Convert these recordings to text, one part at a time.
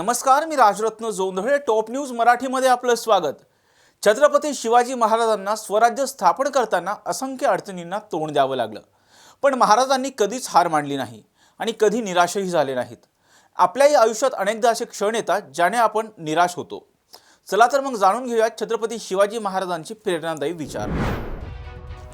नमस्कार मी Rajratna Jondhale top news मराठीमध्ये आपलं स्वागत. छत्रपती शिवाजी महाराजांना स्वराज्य स्थापन करताना असंख्य अडचणींना तोंड द्यावं लागलं. पण महाराजांनी कधीच हार मांडली नाही आणि कधी निराशही झाले नाहीत. आपल्याही आयुष्यात अनेकदा असे क्षण येतात ज्याने आपण निराश होतो. चला तर मग जाणून घेऊयात छत्रपती शिवाजी महाराजांची प्रेरणादायी विचार.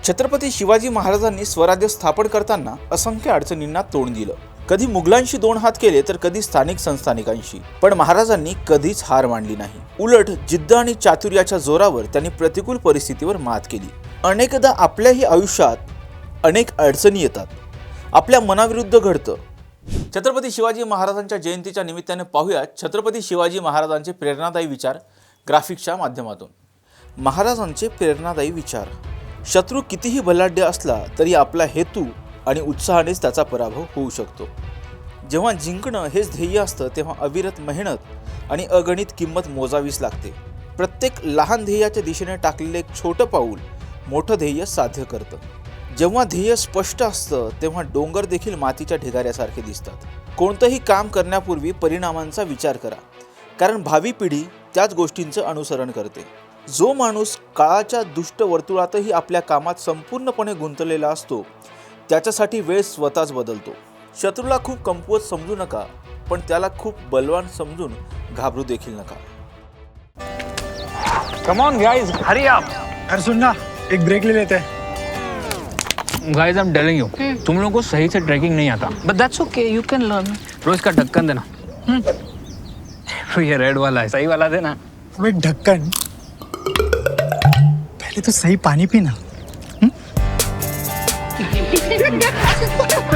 छत्रपती शिवाजी महाराजांनी स्वराज्य स्थापन करताना असंख्य अडचणींना तोंड दिलं. कधी मुघलांशी दोन हात केले तर कधी स्थानिक संस्थानिकांशी. पण महाराजांनी कधीच हार मानली नाही. उलट जिद्द आणि चातुर्याच्या जोरावर त्यांनी प्रतिकूल परिस्थितीवर मात केली. अनेकदा आपल्याही आयुष्यात अनेक अडचणी येतात. आपल्या मनाविरुद्ध घडतं. छत्रपती शिवाजी महाराजांच्या जयंतीच्या निमित्ताने पाहूया छत्रपती शिवाजी महाराजांचे प्रेरणादायी विचार ग्राफिक्सच्या माध्यमातून. महाराजांचे प्रेरणादायी विचार. शत्रू कितीही बलाढ्य असला तरी आपला हेतू आणि उत्साहानेच त्याचा पराभव होऊ शकतो. जेव्हा जिंकणं हेच ध्येय असतं तेव्हा अविरत मेहनत आणि अगणित किंमत मोजावीच लागते. प्रत्येक लहान ध्येयाच्या दिशेने टाकलेलं एक छोटं पाऊल मोठं ध्येय साध्य करतं. जेव्हा ध्येय स्पष्ट असतं तेव्हा डोंगर देखील मातीच्या ढिगाऱ्यासारखे दिसतात. कोणतंही काम करण्यापूर्वी परिणामांचा विचार करा. कारण भावी पिढी त्याच गोष्टींचं अनुसरण करते. जो माणूस काळाच्या दुष्ट वर्तुळातही आपल्या कामात संपूर्णपणे गुंतलेला असतो त्याच्यासाठी वेळ स्वतःच बदलतो. शत्रूला खूप कमकुवत समजू नका पण त्याला खूप बलवान समजून घाबरू देखील नका. Come on guys hurry up अरे सुन ना एक ब्रेक ले लेते. हैं guys I am telling you तुम लोगों को सही से ट्रैकिंग नहीं आता. But that's okay, you can learn. रोज का ढक्कन देना. तो ये रेड वाला है. सही वाला देना. अबे ढक्कन. पहले तो सही पानी पीना.